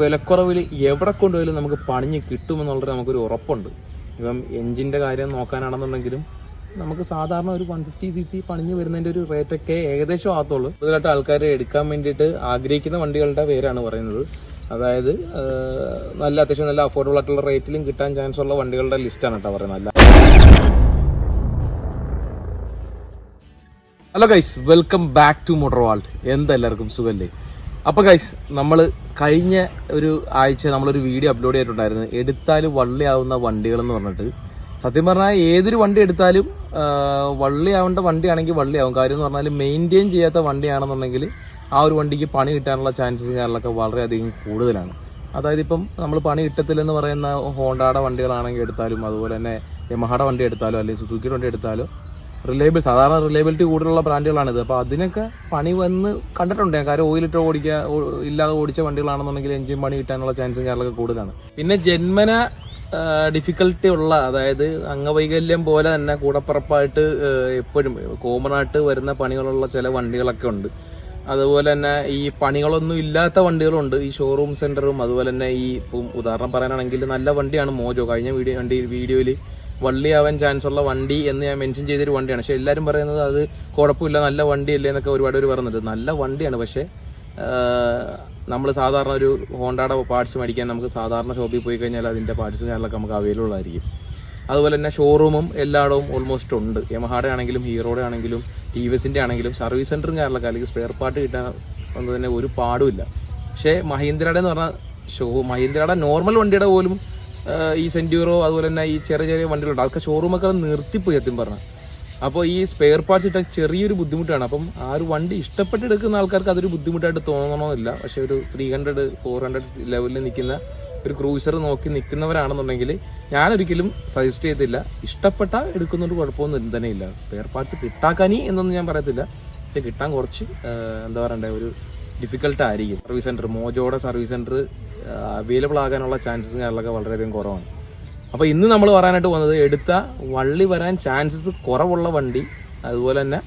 വിലക്കുറവിൽ എവിടെ കൊണ്ടുപോയാലും നമുക്ക് പണിഞ്ഞ് കിട്ടുമെന്നുള്ളത് നമുക്കൊരു ഉറപ്പുണ്ട്. ഇപ്പം എഞ്ചിന്റെ കാര്യം നോക്കാനാണെന്നുണ്ടെങ്കിലും നമുക്ക് സാധാരണ ഒരു വൺ ഫിഫ്റ്റി സി സി പണിഞ്ഞ് വരുന്നതിന്റെ ഒരു റേറ്റൊക്കെ ഏകദേശം ആകത്തുള്ളൂ. കൂടുതലായിട്ട് ആൾക്കാർ എടുക്കാൻ വേണ്ടിയിട്ട് ആഗ്രഹിക്കുന്ന വണ്ടികളുടെ പേരാണ് പറയുന്നത്. അതായത് നല്ല അത്യാവശ്യം നല്ല അഫോർഡബിൾ ആയിട്ടുള്ള റേറ്റിലും കിട്ടാൻ ചാൻസ് ഉള്ള വണ്ടികളുടെ ലിസ്റ്റാണ് കേട്ടോ പറയുന്നത്. Hello guys welcome back to motor world എന്താ എല്ലാവർക്കും സുഖല്ലേ? അപ്പോൾ ഗൈസ് നമ്മൾ കഴിഞ്ഞ ഒരു ആഴ്ച നമ്മളൊരു വീഡിയോ അപ്ലോഡ് ചെയ്തിട്ടുണ്ടായിരുന്നു. എടുത്താൽ വള്ളിയാവുന്ന വണ്ടികൾ എന്ന് പറഞ്ഞിട്ട്. സത്യം പറഞ്ഞാൽ ഏതൊരു വണ്ടി എടുത്താലും വള്ളിയാവേണ്ട വണ്ടിയാണെങ്കിൽ വള്ളിയാവും. കാര്യം എന്ന് പറഞ്ഞാൽ മെയിന്റെയിൻ ചെയ്യാത്ത വണ്ടിയാണെന്നുണ്ടെങ്കിൽ ആ ഒരു വണ്ടിക്ക് പണി കിട്ടാനുള്ള ചാൻസസ് കാര്യങ്ങളൊക്കെ വളരെയധികം കൂടുതലാണ്. അതായത് ഇപ്പം നമ്മൾ പണി കിട്ടത്തില്ലെന്ന് പറയുന്ന ഹോണ്ടയുടെ വണ്ടികളാണെങ്കിൽ എടുത്താലും അതുപോലെ തന്നെ യമഹയുടെ വണ്ടി എടുത്താലോ അല്ലെങ്കിൽ സുസുക്കിയുടെ വണ്ടി എടുത്താലോ റിലയബിൾ സാധാരണ റിലയബിലിറ്റി കൂടുതലുള്ള ബ്രാൻഡുകളാണിത്. അപ്പോൾ അതിനൊക്കെ പണി വന്ന് കണ്ടിട്ടുണ്ട് ഞാൻ. കാര്യം ഓയിലിട്ട് ഓടിക്കുക ഇല്ലാതെ ഓടിച്ച വണ്ടികളാണെന്നുണ്ടെങ്കിൽ എഞ്ചിൻ പണി കിട്ടാനുള്ള ചാൻസും കാര്യങ്ങളൊക്കെ കൂടുതലാണ്. പിന്നെ ജന്മന ഡിഫിക്കൽട്ടി ഉള്ള അതായത് അംഗവൈകല്യം പോലെ തന്നെ കൂടപ്പുറപ്പായിട്ട് എപ്പോഴും കോമൺ ആയിട്ട് വരുന്ന പണികളുള്ള ചില വണ്ടികളൊക്കെ ഉണ്ട്. അതുപോലെ തന്നെ ഈ പണികളൊന്നും ഇല്ലാത്ത വണ്ടികളുണ്ട്. ഈ ഷോറൂം സെന്ററും അതുപോലെ തന്നെ ഈ ഇപ്പം ഉദാഹരണം പറയാനാണെങ്കിൽ നല്ല വണ്ടിയാണ് മോജോ. കഴിഞ്ഞ വീഡിയോ വണ്ടി വീഡിയോയിൽ വള്ളിയാവാൻ ചാൻസ് ഉള്ള വണ്ടി എന്ന് ഞാൻ മെൻഷൻ ചെയ്തൊരു വണ്ടിയാണ്. പക്ഷെ എല്ലാവരും പറയുന്നത് അത് കുഴപ്പമില്ല നല്ല വണ്ടിയല്ലേ എന്നൊക്കെ ഒരുപാട് പേര് പറയുന്നുണ്ട് നല്ല വണ്ടിയാണ് പക്ഷേ നമ്മൾ സാധാരണ ഒരു ഹോണ്ടയുടെ പാർട്സ് മേടിക്കാൻ നമുക്ക് സാധാരണ ഷോപ്പിൽ പോയി കഴിഞ്ഞാൽ അതിന്റെ പാർട്സ് കാര്യങ്ങളൊക്കെ നമുക്ക് അവൈലബിൾ ആയിരിക്കും. അതുപോലെ തന്നെ ഷോറൂമും എല്ലായിടവും ഓൾമോസ്റ്റ് ഉണ്ട്. യമഹാടെ ആണെങ്കിലും ഹീറോയുടെ ആണെങ്കിലും ടി വി എസിന്റെ ആണെങ്കിലും സർവീസ് സെന്ററും കാര്യങ്ങളൊക്കെ അല്ലെങ്കിൽ സ്പെയർ പാർട്ട് കിട്ടാൻ ഒന്നും തന്നെ ഒരു പാടുമില്ല പക്ഷേ മഹീന്ദ്രയുടെ എന്ന് പറഞ്ഞാൽ ഷോ മഹീന്ദ്രയുടെ നോർമൽ വണ്ടിയുടെ പോലും ഈ സെന്റ്യൂറോ അതുപോലെ തന്നെ ഈ ചെറിയ ചെറിയ വണ്ടികളുണ്ട്. അതൊക്കെ ഷോറൂമൊക്കെ നിർത്തിപ്പോയി സത്യം പറഞ്ഞാൽ അപ്പോൾ ഈ സ്പെയർ പാർട്സ് ഇട്ട ചെറിയൊരു ബുദ്ധിമുട്ടാണ്. അപ്പം ആ ഒരു വണ്ടി ഇഷ്ടപ്പെട്ട് എടുക്കുന്ന ആൾക്കാർക്ക് അതൊരു ബുദ്ധിമുട്ടായിട്ട് തോന്നണമെന്നില്ല പക്ഷേ ഒരു ത്രീ ഹൺഡ്രഡ് ഫോർ ഹൺഡ്രഡ് ലെവലിൽ നിൽക്കുന്ന ഒരു ക്രൂസർ നോക്കി നിൽക്കുന്നവരാണെന്നുണ്ടെങ്കിൽ ഞാനൊരിക്കലും സജസ്റ്റ് ചെയ്തില്ല. ഇഷ്ടപ്പെട്ട എടുക്കുന്നതുകൊണ്ട് കുഴപ്പമൊന്നും തന്നെ ഇല്ല. സ്പെയർ പാർട്സ് കിട്ടാക്കാനി എന്നൊന്നും ഞാൻ പറയത്തില്ല. പക്ഷെ കിട്ടാൻ കുറച്ച് എന്താ പറയണ്ടേ ഒരു ഡിഫിക്കൽട്ട് ആയിരിക്കും. സർവീസ് സെന്റർ മോജോയുടെ സർവീസ് സെന്റർ അവൈലബിൾ ആകാനുള്ള ചാൻസസ് കാര്യങ്ങളൊക്കെ വളരെയധികം കുറവാണ്. അപ്പോൾ ഇന്ന് നമ്മൾ പറയാനായിട്ട് പോകുന്നത് എടുത്ത വള്ളി വരാൻ ചാൻസസ് കുറവുള്ള വണ്ടി അതുപോലെ തന്നെ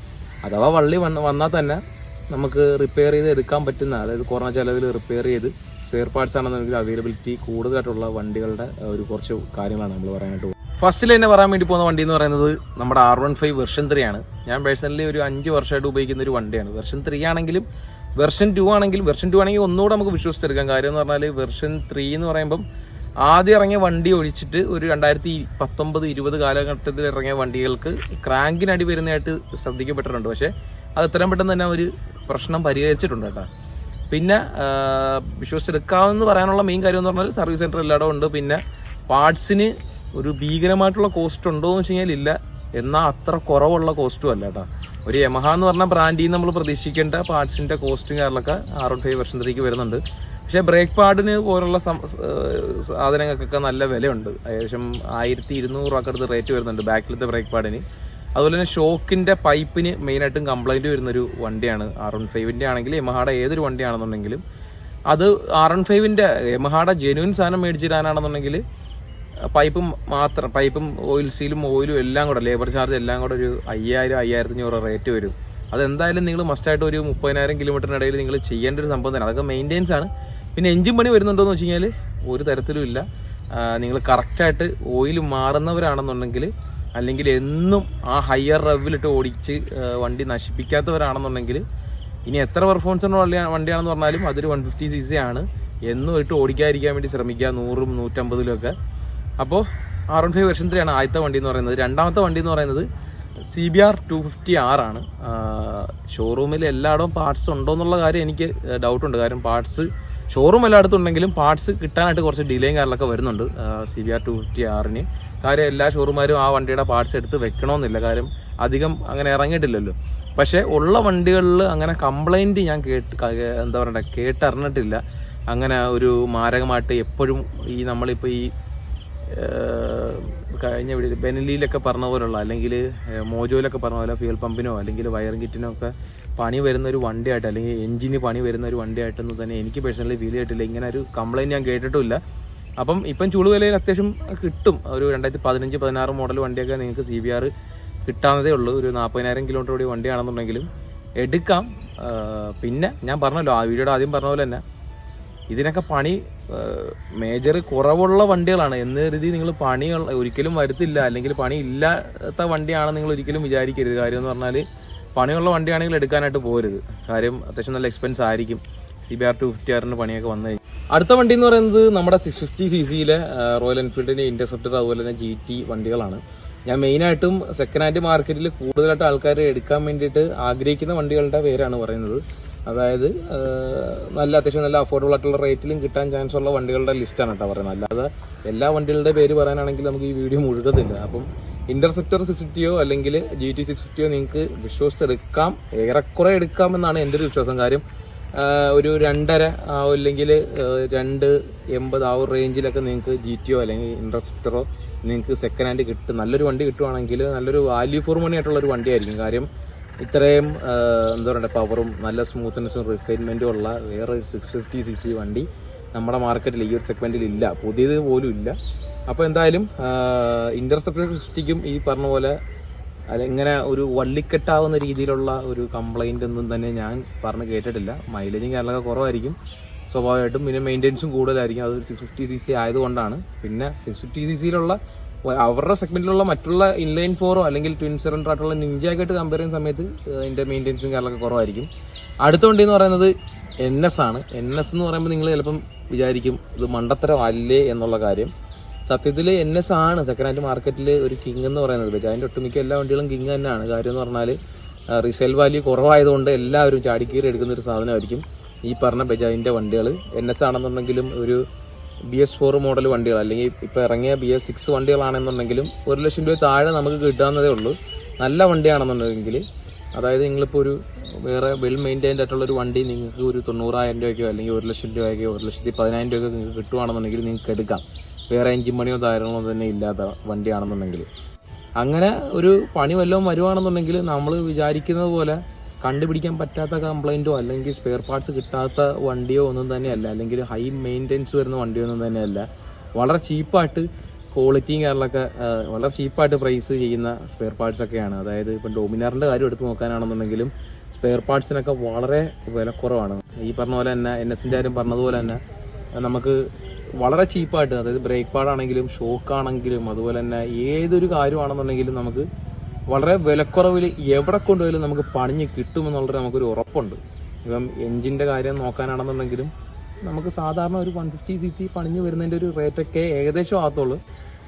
അഥവാ വള്ളി വന്ന വന്നാൽ തന്നെ നമുക്ക് റിപ്പയർ ചെയ്ത് എടുക്കാൻ പറ്റുന്ന അതായത് കുറഞ്ഞ ചിലവിൽ റിപ്പയർ ചെയ്ത് സ്പെയർ പാർട്സ് ആണെന്നുണ്ടെങ്കിൽ അവൈലബിലിറ്റി കൂടുതലായിട്ടുള്ള വണ്ടികളുടെ ഒരു കുറച്ച് കാര്യങ്ങളാണ് നമ്മൾ പറയാനായിട്ട് പോകുന്നത്. ഫസ്റ്റിൽ തന്നെ പറയാൻ വേണ്ടി പോകുന്ന വണ്ടി എന്ന് പറയുന്നത് നമ്മുടെ R one five version three ആണ്. ഞാൻ പേഴ്സണലി ഒരു അഞ്ച് വർഷമായിട്ട് ഉപയോഗിക്കുന്ന ഒരു വണ്ടിയാണ്. വെർഷൻ ത്രീ ആണെങ്കിലും വെർഷൻ ടു ആണെങ്കിൽ വെർഷൻ ടു ആണെങ്കിൽ ഒന്നുകൂടെ നമുക്ക് വിശ്വസിച്ചെടുക്കാം. കാര്യം എന്ന് പറഞ്ഞാൽ വെർഷൻ ത്രീ എന്ന് പറയുമ്പം ആദ്യം ഇറങ്ങിയ വണ്ടി ഒഴിച്ചിട്ട് ഒരു രണ്ടായിരത്തി പത്തൊമ്പത് ഇരുപത് കാലഘട്ടത്തിൽ ഇറങ്ങിയ വണ്ടികൾക്ക് ക്രാങ്കിനടി വരുന്നതായിട്ട് ശ്രദ്ധിക്കപ്പെട്ടിട്ടുണ്ട്. പക്ഷേ അത് എത്രയും പെട്ടെന്ന് തന്നെ ഒരു പ്രശ്നം പരിഹരിച്ചിട്ടുണ്ട് കേട്ടോ. പിന്നെ വിശ്വസിച്ചെടുക്കാമെന്ന് പറയാനുള്ള മെയിൻ കാര്യം എന്ന് പറഞ്ഞാൽ സർവീസ് സെന്റർ എല്ലായിടവും ഉണ്ട്. പിന്നെ പാർട്സിന് ഒരു ഭീകരമായിട്ടുള്ള കോസ്റ്റ് ഉണ്ടോ എന്ന് വെച്ച് കഴിഞ്ഞാൽ ഇല്ല എന്നാൽ അത്ര കുറവുള്ള കോസ്റ്റും അല്ല കേട്ടോ. ഒരു യമഹ എന്ന് പറഞ്ഞ ബ്രാൻഡിൽ നമ്മൾ പ്രതീക്ഷിക്കേണ്ട പാർട്സിന്റെ കോസ്റ്റും കാര്യങ്ങളൊക്കെ ആർ വൺ ഫൈവ് വെർഷൻ വരുന്നുണ്ട്. പക്ഷേ ബ്രേക്ക് പാഡിന് പോലുള്ള സാധനങ്ങൾക്കൊക്കെ നല്ല വിലയുണ്ട്. ഏകദേശം ആയിരത്തി ഇരുന്നൂറ് രൂപ അടുത്ത് റേറ്റ് വരുന്നുണ്ട് ബാക്കിലത്തെ ബ്രേക്ക് പാഡിന് അതുപോലെ തന്നെ ഷോക്കിന്റെ പൈപ്പിന് മെയിനായിട്ടും കംപ്ലൈന്റ് വരുന്നൊരു വണ്ടിയാണ് ആർ വൺ ഫൈവിന്റെ ആണെങ്കിൽ യമഹയുടെ ഏതൊരു വണ്ടിയാണെന്നുണ്ടെങ്കിലും അത് ആർ വൺ ഫൈവിന്റെ യമഹയുടെ ജെനുവിൻ സാധനം മേടിച്ചിടാനാണെന്നുണ്ടെങ്കിൽ പൈപ്പ് മാത്രം പൈപ്പും ഓയിൽ സീലും ഓയിലും എല്ലാം കൂടെ ലേബർ ചാർജ് എല്ലാം കൂടെ ഒരു അയ്യായിരം അയ്യായിരത്തി അഞ്ഞൂറ് റേറ്റ് വരും. അതെന്തായാലും നിങ്ങൾ മസ്റ്റായിട്ട് ഒരു മുപ്പതിനായിരം കിലോമീറ്ററിനിടയിൽ നിങ്ങൾ ചെയ്യേണ്ട ഒരു സംഭവം തന്നെ. അതൊക്കെ മെയിന്റെനൻസ് ആണ്. പിന്നെ എഞ്ചിൻ പണി വരുന്നുണ്ടോ എന്ന് വെച്ച് കഴിഞ്ഞാൽ ഒരു തരത്തിലും ഇല്ല. നിങ്ങൾ കറക്റ്റായിട്ട് ഓയിൽ മാറുന്നവരാണെന്നുണ്ടെങ്കിൽ അല്ലെങ്കിൽ എന്നും ആ ഹയർ റവിലിട്ട് ഓടിച്ച് വണ്ടി നശിപ്പിക്കാത്തവരാണെന്നുണ്ടെങ്കിൽ ഇനി എത്ര പെർഫോമൻസ് വണ്ടിയാ- വണ്ടിയാണെന്ന് പറഞ്ഞാലും അതൊരു വൺ ഫിഫ്റ്റി സി സി ആണ്. എന്നും ഇട്ട് ഓടിക്കാതിരിക്കാൻ വേണ്ടി ശ്രമിക്കുക. നൂറും നൂറ്റമ്പതിലും ഒക്കെ. അപ്പോൾ R one five version three ആണ് ആദ്യത്തെ വണ്ടി എന്ന് പറയുന്നത്. രണ്ടാമത്തെ വണ്ടി എന്ന് പറയുന്നത് C B R two fifty ആറാണ് ഷോറൂമിൽ എല്ലായിടവും പാർട്സ് ഉണ്ടോ എന്നുള്ള കാര്യം എനിക്ക് ഡൗട്ട് ഉണ്ട്. കാരണം പാർട്സ് ഷോറൂം എല്ലായിടത്തും ഉണ്ടെങ്കിലും പാർട്സ് കിട്ടാനായിട്ട് കുറച്ച് ഡിലേയും കാര്യങ്ങളൊക്കെ വരുന്നുണ്ട് C B R two fifty ആറിന് കാര്യം എല്ലാ ഷോറൂമാരും ആ വണ്ടിയുടെ പാർട്സ് എടുത്ത് വെക്കണമെന്നില്ല കാര്യം അധികം അങ്ങനെ ഇറങ്ങിയിട്ടില്ലല്ലോ. പക്ഷേ ഉള്ള വണ്ടികളിൽ അങ്ങനെ കംപ്ലൈന്റ് ഞാൻ കേട്ട് എന്താ പറയണ്ട കേട്ടറിഞ്ഞിട്ടില്ല. അങ്ങനെ ഒരു മാരകമായിട്ട് എപ്പോഴും ഈ നമ്മളിപ്പോൾ ഈ കഴിഞ്ഞ വീഡിയോ ബെനലിയിലൊക്കെ പറഞ്ഞ പോലുള്ള അല്ലെങ്കിൽ മോജോയിലൊക്കെ പറഞ്ഞ പോലെ ഫ്യൂൽ പമ്പിനോ അല്ലെങ്കിൽ വയറിംഗ് കിറ്റിനോ ഒക്കെ പണി വരുന്ന ഒരു വണ്ടിയായിട്ട് അല്ലെങ്കിൽ എഞ്ചിന് പണി വരുന്ന ഒരു വണ്ടിയായിട്ടൊന്നും തന്നെ എനിക്ക് പേഴ്സണലി ഫീൽ ചെയ്തിട്ടില്ല. ഇങ്ങനെ ഒരു കംപ്ലൈന്റ് ഞാൻ കേട്ടിട്ടില്ല അപ്പം ഇപ്പം ചൂട് വിലയിൽ അത്യാവശ്യം കിട്ടും. ഒരു രണ്ടായിരത്തി പതിനഞ്ച് പതിനാറ് മോഡൽ വണ്ടിയൊക്കെ നിങ്ങൾക്ക് സി ബി ആർ കിട്ടാവുന്നതേ ഉള്ളൂ. ഒരു നാൽപ്പതിനായിരം കിലോമീറ്റർ കൂടി വണ്ടിയാണെന്നുണ്ടെങ്കിലും എടുക്കാം. പിന്നെ ഞാൻ പറഞ്ഞല്ലോ ആ വീഡിയോയുടെ ആദ്യം പറഞ്ഞ പോലെ തന്നെ ഇതിനൊക്കെ പണി മേജർ കുറവുള്ള വണ്ടികളാണ്. എന്ന രീതി നിങ്ങൾ പണി ഒരിക്കലും വരുത്തില്ല. അല്ലെങ്കിൽ പണി ഇല്ലാത്ത വണ്ടിയാണെന്ന് നിങ്ങൾ ഒരിക്കലും വിചാരിക്കരുത്. കാര്യം എന്ന് പറഞ്ഞാൽ പണിയുള്ള വണ്ടിയാണെങ്കിൽ എടുക്കാനായിട്ട് പോരുത് കാര്യം അത്യാവശ്യം നല്ല എക്സ്പെൻസ് ആയിരിക്കും. C B R two fifty ആറിന്റെ പണിയൊക്കെ വന്നു കഴിഞ്ഞു. അടുത്ത വണ്ടി എന്ന് പറയുന്നത് നമ്മുടെ സിക്സ് ഫിഫ്റ്റി സി സിയിലെ റോയൽ എൻഫീൽഡിന്റെ ഇന്റർസെപ്റ്റർ അതുപോലെ തന്നെ ജി ടി വണ്ടികളാണ്. ഞാൻ മെയിനായിട്ടും സെക്കൻഡ് ഹാൻഡ് മാർക്കറ്റിൽ കൂടുതലായിട്ട് ആൾക്കാർ എടുക്കാൻ വേണ്ടിയിട്ട് ആഗ്രഹിക്കുന്ന വണ്ടികളുടെ പേരാണ് പറയുന്നത്. അതായത് നല്ല അത്യാവശ്യം നല്ല അഫോർഡബിൾ ആയിട്ടുള്ള റേറ്റിലും കിട്ടാൻ ചാൻസ് ഉള്ള വണ്ടികളുടെ ലിസ്റ്റാണ് കേട്ടോ പറയുന്നത്. അല്ലാതെ എല്ലാ വണ്ടികളുടെ പേര് പറയാനാണെങ്കിൽ നമുക്ക് ഈ വീഡിയോ മുഴുകത്തില്ല അപ്പം ഇന്റർസെപ്റ്റർ സിക്സ് ഫിഫ്റ്റിയോ അല്ലെങ്കിൽ ജി ടി സിക്സ് ഫിഫ്റ്റിയോ നിങ്ങൾക്ക് വിശ്വസിച്ചെടുക്കാം. ഏറെക്കുറെ എടുക്കാമെന്നാണ് എന്റെ ഒരു വിശ്വാസം. കാര്യം ഒരു രണ്ടര അല്ലെങ്കിൽ രണ്ട് എൺപത് ആ ഒരു റേഞ്ചിലൊക്കെ നിങ്ങൾക്ക് ജി ടിയോ അല്ലെങ്കിൽ ഇന്റർസെപ്റ്ററോ നിങ്ങൾക്ക് സെക്കൻഡ് ഹാൻഡ് കിട്ടും. നല്ലൊരു വണ്ടി കിട്ടുവാണെങ്കിൽ നല്ലൊരു വാല്യൂ ഫോർ മണി ആയിട്ടുള്ള ഒരു വണ്ടിയായിരിക്കും. കാര്യം ഇത്രയും എന്താ പറയുക പവറും നല്ല സ്മൂത്ത്നെസ്സും റിഫൈൻമെന്റും ഉള്ള വേറെ സിക്സ് ഫിഫ്റ്റി സി സി വണ്ടി നമ്മുടെ മാർക്കറ്റിൽ ഈ ഒരു സെഗ്മെന്റിൽ ഇല്ല. പുതിയത് പോലും ഇല്ല. അപ്പോൾ എന്തായാലും ഇന്റർസെപ്റ്റർ സിക്സ്റ്റിക്കും ഈ പറഞ്ഞ പോലെ അല്ല ഇങ്ങനെ ഒരു വള്ളിക്കെട്ടാവുന്ന രീതിയിലുള്ള ഒരു കംപ്ലൈന്റ് ഒന്നും തന്നെ ഞാൻ പറഞ്ഞ് കേട്ടിട്ടില്ല. മൈലേജും കാര്യങ്ങളൊക്കെ കുറവായിരിക്കും. സ്വാഭാവികമായിട്ടും പിന്നെ മെയിന്റെനൻസും കൂടുതലായിരിക്കും. അത് സിക്സ് ഫിഫ്റ്റി സി സി ആയതുകൊണ്ടാണ്. പിന്നെ സിക്സ് ഫിഫ്റ്റി സി സിയിലുള്ള അവരുടെ സെഗ്മെന്റിലുള്ള മറ്റുള്ള ഇൻലൈൻ ഫോറോ അല്ലെങ്കിൽ ട്വിൻ സിലിണ്ടർ ആയിട്ടുള്ള നിഞ്ചായിട്ട് കമ്പയർ ചെയ്യുന്ന സമയത്ത് അതിന്റെ മെയിന്റെനൻസും കാര്യങ്ങളൊക്കെ കുറവായിരിക്കും. അടുത്ത വണ്ടി എന്ന് പറയുന്നത് എൻ എസ് ആണ്. എൻ എസ് എന്ന് പറയുമ്പോൾ നിങ്ങൾ ചിലപ്പം വിചാരിക്കും ഇത് മണ്ടത്തരം അല്ലേ എന്നുള്ള കാര്യം. സത്യത്തിൽ എൻ എസ് ആണ് സെക്കൻഡ് ഹാൻഡ് മാർക്കറ്റിൽ ഒരു കിങ് എന്ന് പറയുന്നത്. അതിന്റെ ഒട്ടുമിക്ക എല്ലാ വണ്ടികളും കിങ് തന്നെയാണ്. കാര്യം എന്ന് പറഞ്ഞാൽ റീസെയിൽ വാല്യൂ കുറവായതുകൊണ്ട് എല്ലാവരും ചാടിക്കീറി എടുക്കുന്ന ഒരു സാധനമായിരിക്കും ഈ പറഞ്ഞ ബജാജിന്റെ വണ്ടികൾ എൻ എസ് ആണെന്നുണ്ടെങ്കിലും ഒരു ബി എസ് ഫോർ മോഡൽ വണ്ടികൾ അല്ലെങ്കിൽ ഇപ്പോൾ ഇറങ്ങിയ ബി എസ് സിക്സ് വണ്ടികളാണെന്നുണ്ടെങ്കിലും ഒരു ലക്ഷം രൂപ താഴെ നമുക്ക് കിട്ടാവുന്നതേ ഉള്ളൂ. നല്ല വണ്ടിയാണെന്നുണ്ടെങ്കിൽ അതായത് നിങ്ങളിപ്പോൾ ഒരു വേറെ വെൽ മെയിന്റൈൻഡ് ആയിട്ടുള്ള ഒരു വണ്ടി നിങ്ങൾക്ക് ഒരു തൊണ്ണൂറായിരം രൂപയ്ക്കോ അല്ലെങ്കിൽ ഒരു ലക്ഷം രൂപയ്ക്കോ ഒരു ലക്ഷത്തി പതിനായിരം രൂപയ്ക്കോ നിങ്ങൾക്ക് കിട്ടുവാണെന്നുണ്ടെങ്കിൽ നിങ്ങൾക്ക് എടുക്കാം. വേറെ എഞ്ചിൻ പണിയോ താരങ്ങളോ തന്നെ ഇല്ലാത്ത വണ്ടിയാണെന്നുണ്ടെങ്കിൽ. അങ്ങനെ ഒരു പണി വല്ലതും വരുവാണെന്നുണ്ടെങ്കിൽ നമ്മൾ വിചാരിക്കുന്നത് പോലെ കണ്ടുപിടിക്കാൻ പറ്റാത്ത കംപ്ലൈന്റോ അല്ലെങ്കിൽ സ്പെയർ പാർട്സ് കിട്ടാത്ത വണ്ടിയോ ഒന്നും തന്നെയല്ല. അല്ലെങ്കിൽ ഹൈ മെയിന്റെനൻസ് വരുന്ന വണ്ടിയോ ഒന്നും തന്നെയല്ല. വളരെ ചീപ്പായിട്ട് ക്വാളിറ്റിയും കാര്യങ്ങളൊക്കെ വളരെ ചീപ്പായിട്ട് പ്രൈസ് ചെയ്യുന്ന സ്പെയർ പാർട്സ് ഒക്കെയാണ്. അതായത് ഇപ്പം ഡോമിനാറിന്റെ കാര്യം എടുത്ത് നോക്കാനാണെന്നുണ്ടെങ്കിലും സ്പെയർ പാർട്സിനൊക്കെ വളരെ വിലക്കുറവാണ്. ഈ പറഞ്ഞ പോലെ തന്നെ എൻ എസിന്റെ കാര്യം പറഞ്ഞതുപോലെ തന്നെ നമുക്ക് വളരെ ചീപ്പായിട്ട് അതായത് ബ്രേക്ക് പാഡാണെങ്കിലും ഷോക്കാണെങ്കിലും അതുപോലെ തന്നെ ഏതൊരു കാര്യമാണെന്നുണ്ടെങ്കിലും നമുക്ക് വളരെ വിലക്കുറവിൽ എവിടെ കൊണ്ടുപോയാലും നമുക്ക് പണിഞ്ഞ് കിട്ടുമെന്നുള്ളത് നമുക്കൊരു ഉറപ്പുണ്ട്. ഇപ്പം എഞ്ചിന്റെ കാര്യം നോക്കാനാണെന്നുണ്ടെങ്കിലും നമുക്ക് സാധാരണ ഒരു വൺ ഫിഫ്റ്റി സി സി പണിഞ്ഞ് വരുന്നതിന്റെ ഒരു റേറ്റൊക്കെ ഏകദേശം ആകത്തുള്ളൂ.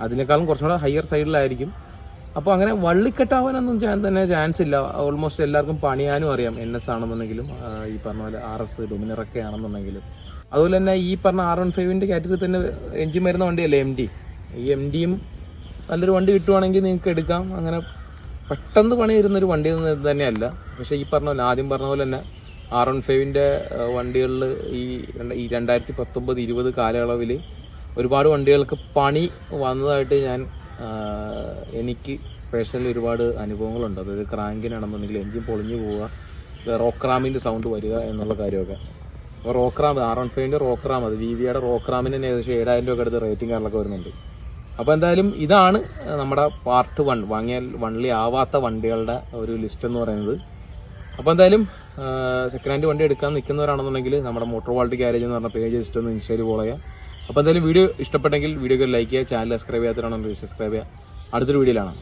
അതിനേക്കാളും കുറച്ചുകൂടെ ഹയർ സൈഡിലായിരിക്കും. അപ്പോൾ അങ്ങനെ വള്ളിക്കെട്ടാവാനൊന്നും ചാൻ തന്നെ ചാൻസ് ഇല്ല. ഓൾമോസ്റ്റ് എല്ലാവർക്കും പണിയാനും അറിയാം. എൻ എസ് ആണെന്നുണ്ടെങ്കിലും ഈ പറഞ്ഞ പോലെ ആർ എസ് ഡൊമിനറൊക്കെ ആണെന്നുണ്ടെങ്കിലും. അതുപോലെ തന്നെ ഈ പറഞ്ഞ ആർ വൺ ഫൈവിന്റെ കാറ്റഗറി തന്നെ എഞ്ചിൻ വരുന്ന വണ്ടിയല്ലേ എം ഡി. ഈ എം ഡിയും നല്ലൊരു വണ്ടി കിട്ടുവാണെങ്കിൽ നിങ്ങൾക്ക് എടുക്കാം. അങ്ങനെ പെട്ടെന്ന് പണി തരുന്നൊരു വണ്ടി തന്നെയല്ല. പക്ഷേ ഈ പറഞ്ഞ പോലെ ആദ്യം പറഞ്ഞ പോലെ തന്നെ ആർ വൺ ഫൈവിന്റെ വണ്ടികളിൽ ഈ ഈ രണ്ടായിരത്തി പത്തൊമ്പത് ഇരുപത് കാലയളവിൽ ഒരുപാട് വണ്ടികൾക്ക് പണി വന്നതായിട്ട് ഞാൻ എനിക്ക് പേഴ്സണലി ഒരുപാട് അനുഭവങ്ങളുണ്ട്. അതായത് ക്രാങ്കിനാണെന്നുണ്ടെങ്കിൽ എഞ്ചിൻ പൊളിഞ്ഞു പോവുക റോക്രാമിന്റെ സൗണ്ട് വരിക എന്നുള്ള കാര്യമൊക്കെ. അപ്പോൾ റോക്രാം ആർ വൺ ഫൈവിന്റെ റോക്രാം അത് വി വിയുടെ റോക്രാമിന് തന്നെ ഏകദേശം ഏഴായിരം രൂപ അടുത്ത് റേറ്റിംഗ് കാര്യങ്ങളൊക്കെ വരുന്നുണ്ട്. അപ്പോൾ എന്തായാലും ഇതാണ് നമ്മുടെ പാർട്ട് വൺ വാങ്ങിയാൽ വൺലി ആവാത്ത വണ്ടികളുടെ ഒരു ലിസ്റ്റ് എന്ന് പറയുന്നത്. അപ്പോൾ എന്തായാലും സെക്കൻഡ് ഹാൻഡ് വണ്ടി എടുക്കാൻ നിൽക്കുന്നവരാണെന്നുണ്ടെങ്കിൽ നമ്മുടെ മോട്ടോർ വാൾട്ടി ഗ്യാരേജ് എന്ന് പറഞ്ഞ പേജ് ജസ്റ്റ് ഒന്ന് ഇൻസ്റ്റയിൽ ഫോളോ ചെയ്യാം. അപ്പോൾ എന്തായാലും വീഡിയോ ഇഷ്ടപ്പെട്ടെങ്കിൽ വീഡിയോക്ക് ലൈക്ക് ചെയ്യുക ചാനൽ സബ്സ്ക്രൈബ് ചെയ്യാത്തവരാണെന്നുണ്ടെങ്കിൽ സബ്സ്ക്രൈബ് ചെയ്യുക. അടുത്തൊരു വീഡിയോയിലാണ്.